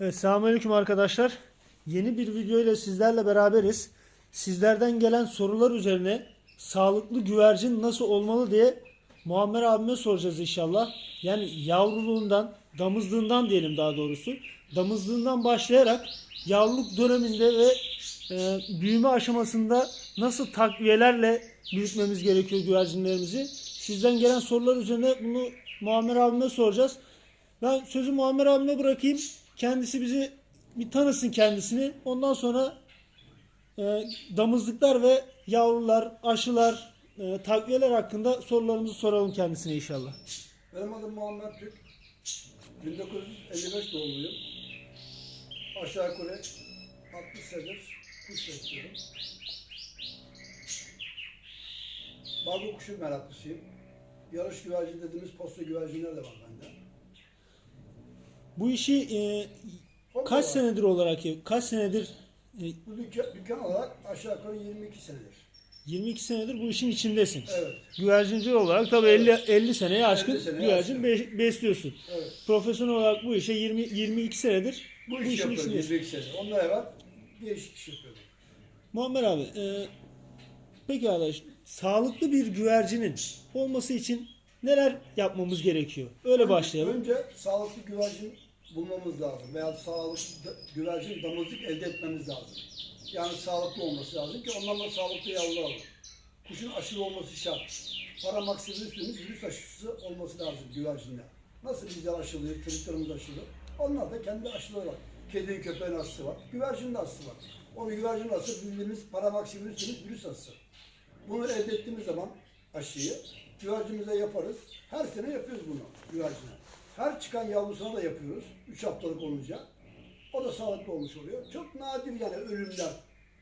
Evet, selamünaleyküm arkadaşlar. Yeni bir video ile sizlerle beraberiz. Sizlerden gelen sorular üzerine sağlıklı güvercin nasıl olmalı diye Muammer abime soracağız inşallah. Yani yavruluğundan, damızlığından diyelim daha doğrusu. Damızlığından başlayarak yavruluk döneminde ve e, büyüme aşamasında nasıl takviyelerle büyütmemiz gerekiyor güvercinlerimizi. Sizden gelen sorular üzerine bunu Muammer abime soracağız. Ben sözü Muammer abime bırakayım. Kendisi bizi bir tanısın kendisini. Ondan sonra e, damızlıklar ve yavrular, aşılar, e, takviyeler hakkında sorularımızı soralım kendisine inşallah. Benim adım Muhammed Türk. 1955 doğumluyum. Aşağı yukarı 60 senedir kuş besliyorum. Balgı kuşu meraklısıyım. Yarış güvercin dediğimiz posta güvercinler de var bende. Bu işi e, kaç senedir olarak yap- kaç senedir e, Bu dükkan, dükkan olarak aşağı yukarı 22 senedir. 22 senedir bu işin içindesin. Evet, Güvercinci olarak tabii 50 50 seneye aşkın 50 seneye güvercin aşkın. be- besliyorsun. evet. Profesyonel olarak bu işe 20 22 senedir Bu, bu işi işin yapıyorum içindesin. 22 senedir. Ondan evvel değişik iş yapıyordum. Muammer abi, e, peki arkadaş, sağlıklı bir güvercinin olması için neler yapmamız gerekiyor? Öyle başlayalım. Önce sağlıklı güvercin bulmamız lazım veya sağlıklı da- güvercin damızlık elde etmemiz lazım. Yani sağlıklı olması lazım ki ondan da sağlıklı yavrular olur. Kuşun aşılı olması şart. Paramaksivirüs dediğimiz virüs aşısı olması lazım güvercinler. Nasıl bizler aşılıyız, çocuklarımız aşılı. Onlar da kendi aşıları var. Kedi, köpeğin aşısı var. Güvercinin aşısı var. O güvercin aşısı bildiğimiz paramaksivirüs dediğimiz virüs aşısı. Bunu elde ettiğimiz zaman aşıyı güvercimize yaparız. Her sene yapıyoruz bunu güvercine. Her çıkan yavrusuna da yapıyoruz. 3 haftalık olunca. O da sağlıklı olmuş oluyor. Çok nadir yani ölümler.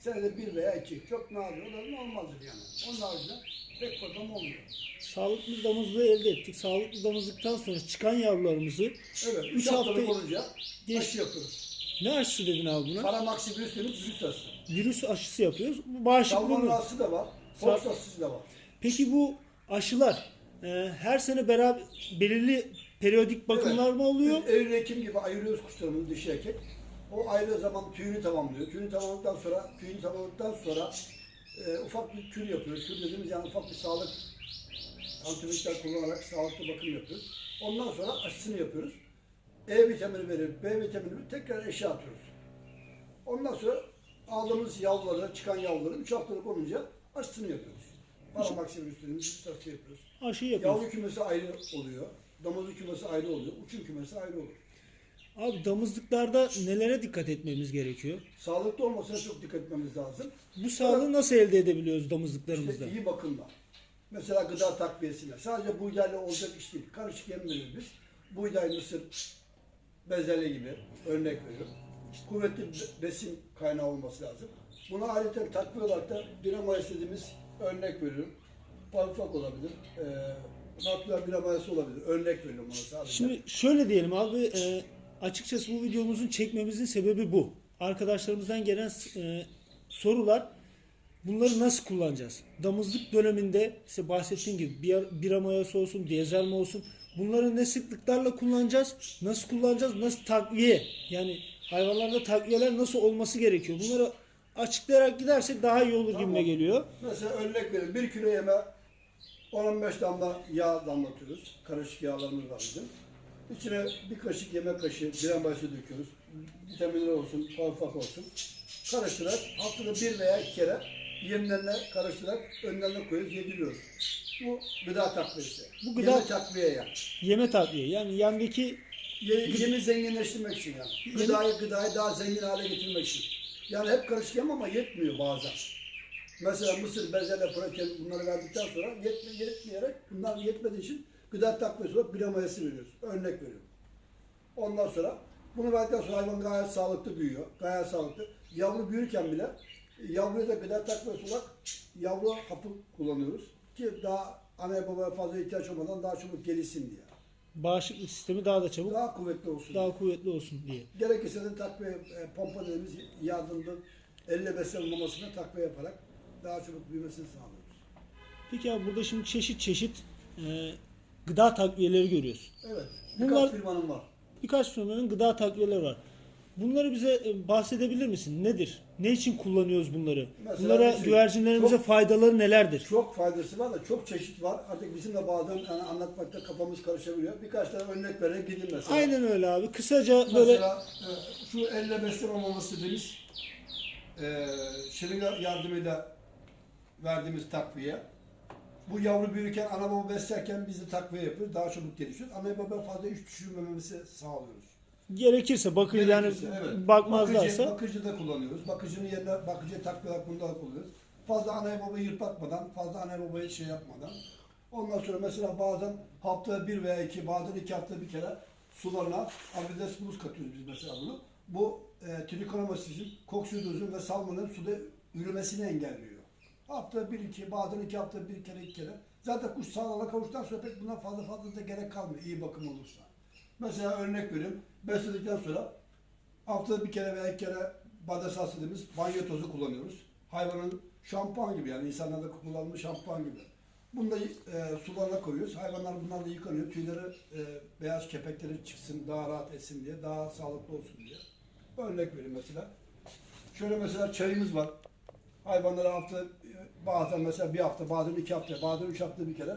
Senede bir veya iki. Çok nadir. O da normaldir yani. Onun haricinde pek problem olmuyor. Sağlıklı damızlığı elde ettik. Sağlıklı damızlıktan sonra çıkan yavrularımızı Evet. Üç 3 haftalık hafta olunca geç- aşı yapıyoruz. ne aşısı dedin abi buna? Paramaksivirüs dediğimiz virüs aşısı. Virüs aşısı yapıyoruz. Bu bağışıklığı mı? aşısı da var. Fox aşısı da var. Peki bu aşılar e, her sene beraber belirli periyodik bakımlar Evet. mı oluyor? Biz Eylül Ekim gibi ayırıyoruz kuşlarımızı dişi erkek. O ayrı zaman tüyünü tamamlıyor. Tüyünü tamamladıktan sonra, tüyünü tamamladıktan sonra e, ufak bir kür yapıyoruz. Kür dediğimiz yani ufak bir sağlık antibiyotikler kullanarak sağlıklı bakım yapıyoruz. Ondan sonra aşısını yapıyoruz. E vitamini verip B vitamini tekrar eşe atıyoruz. Ondan sonra aldığımız yavruları, çıkan yavruları 3 haftalık olunca aşısını yapıyoruz. Paramaksivirüs dediğimiz virüs aşısı yapıyoruz. Aşı yapıyoruz. Yavru kümesi ayrı oluyor. Damızlık kümesi ayrı oluyor. Uçum kümesi ayrı olur. Abi damızlıklarda nelere dikkat etmemiz gerekiyor? Sağlıklı olmasına çok dikkat etmemiz lazım. Bu sağlığı nasıl elde edebiliyoruz İşte damızlıklarımızda? iyi bakımla. Mesela gıda takviyesine. Sadece buğdayla olacak iş değil. Karışık yem veriyoruz biz. Buğday, mısır, bezelye gibi örnek veriyorum. Kuvvetli be- besin kaynağı olması lazım. Buna ayrıca takviye olarak da bira mayası dediğimiz örnek veriyorum. Parfak olabilir. E, natlar bira mayası olabilir. Örnek veriyorum buna sadece. Şimdi şöyle diyelim abi, e, açıkçası bu videomuzun çekmemizin sebebi bu. Arkadaşlarımızdan gelen e, sorular, bunları nasıl kullanacağız? Damızlık döneminde işte bahsettiğim gibi bir, bira mayası olsun, diyezerme olsun, bunları ne sıklıklarla kullanacağız, nasıl kullanacağız, nasıl takviye, yani hayvanlarda takviyeler nasıl olması gerekiyor? Bunları açıklayarak gidersek daha iyi olur Tamam. gibime geliyor. Mesela örnek verin. Bir kilo yeme 10-15 damla yağ damlatıyoruz. Karışık yağlarımız var bizim. İçine bir kaşık yemek kaşığı gram mayası döküyoruz. Vitaminler olsun, parfak olsun. Karıştırarak haftada bir veya iki kere yemlerine karıştırarak önlerine koyuyoruz, yediriyoruz. Bu gıda takviyesi. Bu gıda- Yeme takviye yani. Yeme takviye, yani yandaki Ye, yemi zenginleştirmek için yani. Gıdayı, gıdayı daha zengin hale getirmek için. Yani hep karışık yem ama yetmiyor bazen. Mesela mısır, bezelye, protein bunları verdikten sonra yetme, yetmeyerek bunlar yetmediği için gıda takviyesi olarak bira mayası veriyoruz. Örnek veriyorum. Ondan sonra bunu verdikten sonra hayvan gayet sağlıklı büyüyor. Gayet sağlıklı. Yavru büyürken bile yavruya da gıda takviyesi olarak yavru hapı kullanıyoruz. Ki daha anne babaya fazla ihtiyaç olmadan daha çabuk gelişsin diye. bağışıklık sistemi daha da çabuk, Daha kuvvetli olsun. daha kuvvetli olsun diye. Gerekirse de takviye, e, pompa dediğimiz yardımda elle beslenmemesine takviye yaparak daha çabuk büyümesini sağlıyoruz. Peki abi burada şimdi çeşit çeşit e, gıda takviyeleri görüyoruz. Evet. Bunlar- Birkaç firmanın var. Birkaç firmanın gıda takviyeleri var. Bunları bize e, bahsedebilir misin? Nedir? Ne için kullanıyoruz bunları? Mesela Bunlara bir şey, güvercinlerimize çok- faydaları nelerdir? Çok faydası var da çok çeşit var. Artık bizim de bazen yani anlatmakta kafamız karışabiliyor. Birkaç tane örnek vererek gideyim mesela. Aynen öyle abi. Kısaca böyle Mesela e, şu elle besleme maması dediğimiz e, şırınga yardımıyla verdiğimiz takviye. Bu yavru büyürken ana baba beslerken biz de takviye yapıyoruz. Daha çabuk gelişiyor. Ana baba fazla iş düşürmememizi sağlıyoruz. gerekirse yani Gerekirse, evet. bakmazlarsa Bakıcı, bakıcı da kullanıyoruz. Bakıcının yerine bakıcıya takviye bunu da kullanıyoruz. Fazla anayı babayı yırtlatmadan, fazla anayı babayı şey yapmadan. Ondan sonra mesela bazen haftada bir veya iki, bazen iki hafta bir kere sularına avides buz katıyoruz biz mesela bunu. Bu e, trikonomasis'in, koksidozun ve salmonun suda üremesini engelliyor. Hafta bir iki, bazen iki hafta bir kere iki kere. Zaten kuş sağlığına kavuştuktan sonra pek buna fazla fazla da gerek kalmıyor iyi bakım olursa. Mesela örnek vereyim. Besledikten sonra haftada bir kere veya iki kere badesas dediğimiz banyo tozu kullanıyoruz. Hayvanın şampuan gibi yani insanlarda kullanılmış şampuan gibi. Bunu da e, sularına koyuyoruz. Hayvanlar bunlarla yıkanıyor. Tüyleri e, beyaz kepekleri çıksın, daha rahat etsin diye, daha sağlıklı olsun diye. Örnek vereyim mesela. Şöyle mesela çayımız var. Hayvanlara hafta bazen mesela bir hafta, bazen iki hafta, bazen üç hafta bir kere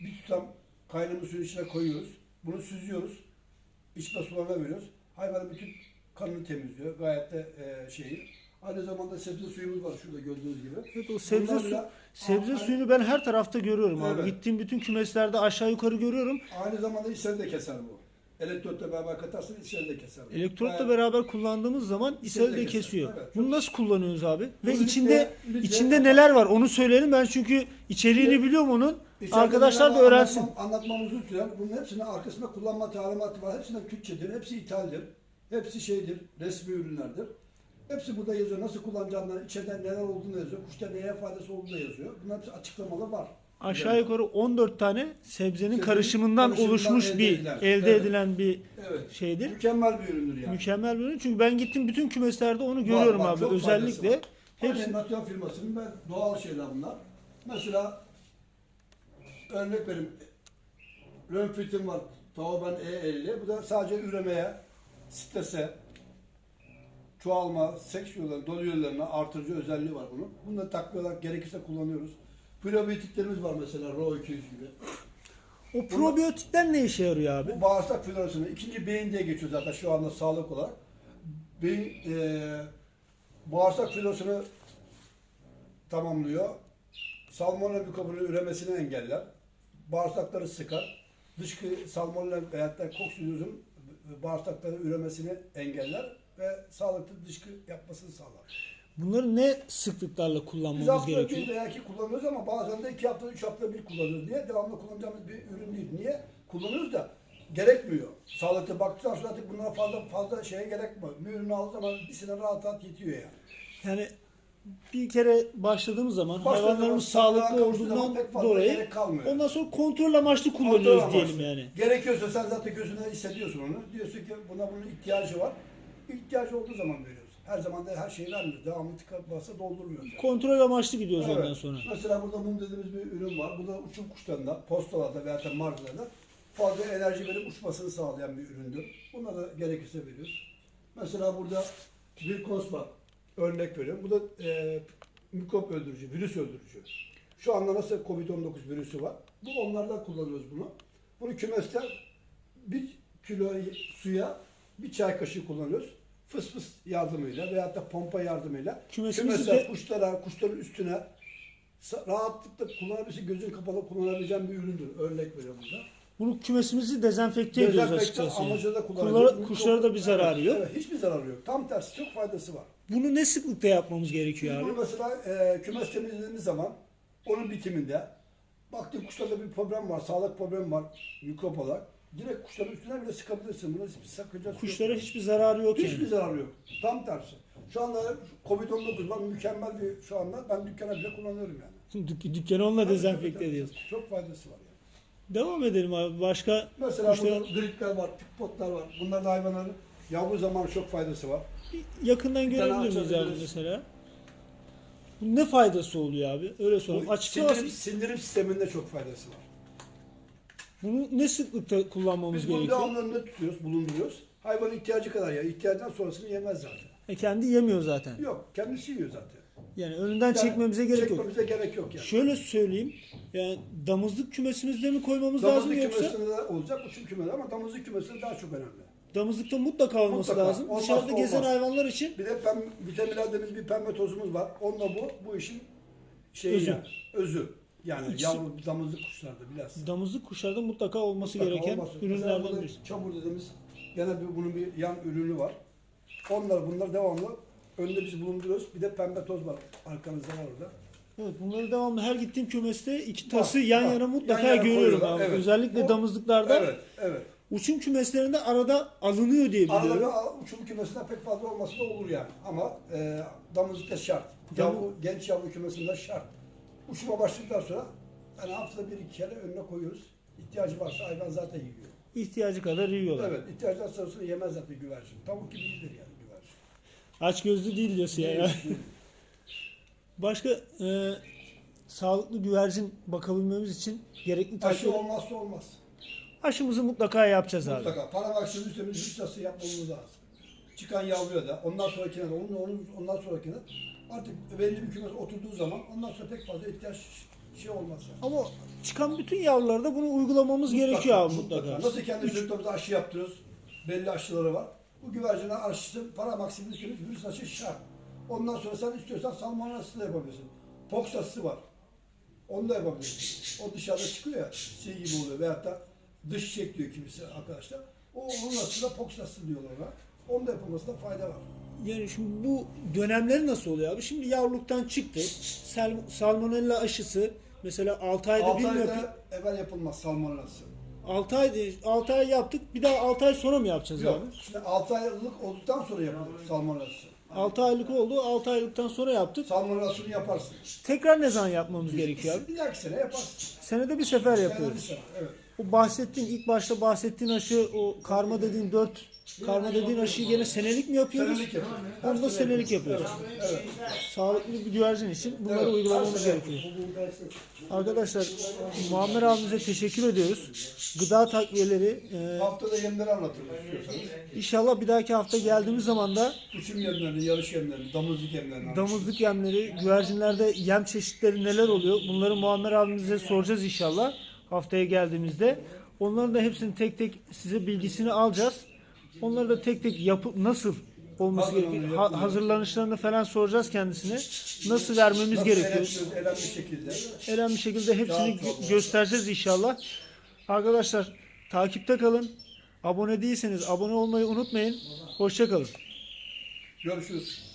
bir tutam kaynamış suyun içine koyuyoruz. Bunu süzüyoruz. İçme sularına veriyoruz. Hayvanın bütün kanını temizliyor. Gayet de e, şeyi. Aynı zamanda sebze suyumuz var şurada gördüğünüz gibi. Evet, o sebze su, sebze Aa, suyunu ben her tarafta görüyorum abi. Evet. Gittiğim bütün kümeslerde aşağı yukarı görüyorum. Aynı zamanda ishali de keser bu. Elektrotla beraber katarsan ishali de keser. Elektrotla Bayağı- beraber kullandığımız zaman ishal de keser, kesiyor. evet. Bunu nasıl kullanıyoruz abi? Ve litre- içinde litre- içinde neler var? Onu söyleyelim ben çünkü içeriğini biliyorum onun. İçeride Arkadaşlar da öğrensin. Anlatmam, anlatmam uzun sürer. Bunun hepsinin arkasında kullanma talimatı var. Hepsinden Türkçedir. Hepsi ithaldir. Hepsi şeydir. Resmi ürünlerdir. Hepsi burada yazıyor. Nasıl kullanacağını, içeriden neler olduğunu yazıyor. Kuşta neye faydası olduğunu da yazıyor. Bunun hepsi açıklamalı var. Aşağı yukarı 14 tane sebzenin Sebzenin karışımından karışımından oluşmuş elde bir edilen. elde Evet. edilen bir Evet. şeydir. Mükemmel bir üründür yani. Mükemmel bir ürün. Çünkü ben gittim bütün kümeslerde onu görüyorum var, abi. çok Özellikle var. hepsi Natya firmasının ve doğal şeyler bunlar. Mesela örnek vereyim. Rönfitin var. Tauben E50. Bu da sadece üremeye, strese, çoğalma, seks yollarına, dolu yollarına artırıcı özelliği var bunun. Bunu da takviye olarak gerekirse kullanıyoruz. Probiyotiklerimiz var mesela Ro 200 gibi. o probiyotikler ne işe yarıyor abi? Bu bağırsak florasını ikinci beyin diye geçiyor zaten şu anda sağlık olarak. Beyin eee bağırsak florasını tamamlıyor. Salmonella mikrobunun üremesini engeller. Bağırsakları sıkar. Dışkı salmonella veyahut da koksidozun bağırsakları üremesini engeller ve sağlıklı dışkı yapmasını sağlar. Bunları ne sıklıklarla Biz kullanmamız haftada gerekiyor? bir veya iki kullanıyoruz ama bazen de iki hafta, üç hafta bir kullanıyoruz. Niye? Devamlı kullanacağımız bir ürün değil. Niye? Kullanıyoruz da gerekmiyor. Sağlıklı baktıktan sonra artık bunlara fazla fazla şeye gerekmiyor. Bir ürünü aldığı zaman bir sene rahat rahat yetiyor yani. Yani bir kere başladığımız zaman Başladığımız hayvanlarımız zaman, sağlıklı sağlığa kavuştuğu zaman olduğundan pek fazla dolayı gerek kalmıyor. ondan sonra kontrol amaçlı kullanıyoruz Kontrol diyelim amaçlı. yani. Gerekiyorsa sen zaten gözüne hissediyorsun onu. Diyorsun ki buna bunun ihtiyacı var. İhtiyacı olduğu zaman veriyoruz. Her zaman da her şeyi vermiyoruz. Devamlı tıka basa doldurmuyoruz. yani. Kontrol amaçlı gidiyoruz Evet. ondan sonra. Mesela burada mum dediğimiz bir ürün var. Bu da uçum kuşlarında, postalarda veya da markalarda fazla enerji verip uçmasını sağlayan bir üründür. Buna da gerekirse veriyoruz. Mesela burada bir kons var. Örnek veriyorum. Bu da e, mikrop öldürücü, virüs öldürücü. Şu anda nasıl Covid-19 virüsü var. Bu onlardan kullanıyoruz bunu. Bunu kümeste bir kilo suya bir çay kaşığı kullanıyoruz. Fıs fıs yardımıyla veyahut da pompa yardımıyla Kümesimizi kümese, de- kuşlara, kuşların üstüne sa- rahatlıkla kullanabilirsin, gözün kapalı kullanabileceğin bir üründür. Örnek veriyorum burada. Bunu kümesimizi dezenfekte ediyoruz Dezenfektan açıkçası. da Kuşlara, kullanıyoruz. kuşlara da bir zararı yok. Evet, hiçbir zararı yok. Tam tersi çok faydası var. Bunu ne sıklıkta yapmamız gerekiyor Biz abi? bunu mesela e, kümes temizlediğimiz zaman onun bitiminde baktık kuşlarda bir problem var, sağlık problemi var mikrop olarak. Direkt kuşların üstüne bile sıkabilirsin. Buna hiçbir sakıncası yok. Kuşlara hiçbir zararı yok Hiçbir yani. zararı yok. Tam tersi. Şu anda Covid-19 var. Mükemmel bir şu anda. Ben dükkana bile kullanıyorum yani. Dük- dükkanı onunla Tabii, dezenfekte tabii, tabii. ediyoruz. Çok faydası var yani. Devam edelim abi. Başka Mesela kuşlara burada gripler var, pikpotlar var. Bunlar da hayvanların yavru zaman çok faydası var. yakından tane görebilir miyiz abi açabiliriz. mesela? Bu ne faydası oluyor abi? Öyle soralım. Bu sindirim, sindirim sisteminde çok faydası var. Bunu ne sıklıkta kullanmamız Biz bunu gerekiyor? devamlı önünde tutuyoruz, bulunduruyoruz. Hayvanın ihtiyacı kadar ya. İhtiyacından sonrasını yemez zaten. E kendi yemiyor zaten. Yok kendisi yiyor zaten. Yani önünden Yani çekmemize gerek yok. Çekmemize gerek yok yani. Şöyle söyleyeyim. Yani damızlık kümesimizde mi koymamız lazım Damızlık yoksa kümesinde de olacak, uçum kümesi ama damızlık kümesinde daha çok önemli. damızlıkta mutlaka olması Mutlaka. lazım. Olmazsa Dışarıda gezen olmaz. hayvanlar için Bir de pem, vitamin dediğimiz bir pembe tozumuz var. Onunla bu, bu işin şeyi Özü. yani. Özü. Yani İkisi- yavru damızlık kuşlarda biraz. damızlık kuşlarda mutlaka olması Mutlaka gereken. Mesela ürünlerden birisi. Çamur dediğimiz gene bir, bunun bir yan ürünü var. Onlar bunlar devamlı önde biz bulunduruyoruz. Bir de pembe toz var. Arkanızda var orada. Evet bunları devamlı her gittiğim kümeste iki tası Var, yan var. yana mutlaka Yan yana görüyorum abi. evet. Özellikle O- damızlıklarda Evet, evet. uçum kümeslerinde arada alınıyor diye Arada biliyorum. bir uçum kümesinde pek fazla olması da olur yani. Ama e, damızlıkta şart. Yavru, genç yavru kümesinde şart. Uçuma başladıktan sonra yani haftada bir iki kere önüne koyuyoruz. İhtiyacı varsa hayvan zaten yiyor. İhtiyacı kadar yiyorlar. Evet, ihtiyacından sonrasını yemez zaten güvercin. Tavuk gibi iyidir yani güvercin. Aç gözlü değil diyorsun ya. Başka e, sağlıklı güvercin bakabilmemiz için gerekli Aşı olmazsa olmaz. aşımızı mutlaka yapacağız abi. Mutlaka. Paramaksın üstümüz hüsnası yapmamız lazım. Çıkan yavruya da, ondan sonrakine de, onun, onun, ondan sonrakine artık belli bir kümes oturduğu zaman ondan sonra pek fazla ihtiyaç şey olmaz yani. Ama çıkan bütün yavrularda bunu uygulamamız gerekiyor abi mutlaka. Nasıl kendi çocuklarımıza aşı yaptırıyoruz? Belli aşıları var. Bu güvercinin aşısı para maksimum virüs aşı şart. Ondan sonra sen istiyorsan salmonella aşısı da yapabilirsin. Pox aşısı var. Onu da yapabilirsin. O dışarıda çıkıyor ya, şey gibi oluyor veyahut da dış çek diyor kimisi arkadaşlar. O onun aşısı da pox aşısı diyorlar ona. Onu da yapılmasında fayda var. Yani şimdi bu dönemleri nasıl oluyor abi? Şimdi yavruluktan çıktı. Sal- salmonella aşısı mesela 6 ayda 6 bir mi yapıyor? ayda evvel yapılmaz salmonella aşısı. 6 ay 6 ay yaptık. Bir daha 6 ay sonra mı yapacağız Yok. abi? Şimdi 6 aylık olduktan sonra yapılır salmonella aşısı. 6 aylık oldu. 6 aylıktan sonra yaptık. Salmonella aşısını yaparsın. Tekrar ne zaman yapmamız gerekiyor abi? Bir dahaki sene yaparsın. Senede bir sefer Senede bir yapıyoruz. sene, Evet. O bahsettiğin ilk başta bahsettiğin aşı o karma dediğin 4 karma dediğin aşıyı gene senelik mi yapıyoruz? Senelik yapıyoruz. Onu da senelik yapıyoruz. Evet. Sağlıklı bir güvercin için bunları Evet. uygulamamız gerekiyor. Arkadaşlar Muammer abimize teşekkür ediyoruz. Gıda takviyeleri e, Haftada yemleri anlatırız istiyorsanız. inşallah bir dahaki hafta geldiğimiz zaman da Uçum yemlerini, yarış yemlerini, damızlık yemlerini anlatırız. damızlık yemleri, güvercinlerde yem çeşitleri neler oluyor? Bunları Muammer abimize soracağız inşallah haftaya geldiğimizde. Onların da hepsini tek tek size bilgisini alacağız. Onları da tek tek yapıp nasıl olması gerekiyor? Ha- hazırlanışlarını falan soracağız kendisine. Nasıl vermemiz Nasıl gerekiyor? elen bir şekilde. Elen bir şekilde hepsini gö- göstereceğiz inşallah. Arkadaşlar takipte kalın. Abone değilseniz abone olmayı unutmayın. Hoşça kalın. Görüşürüz.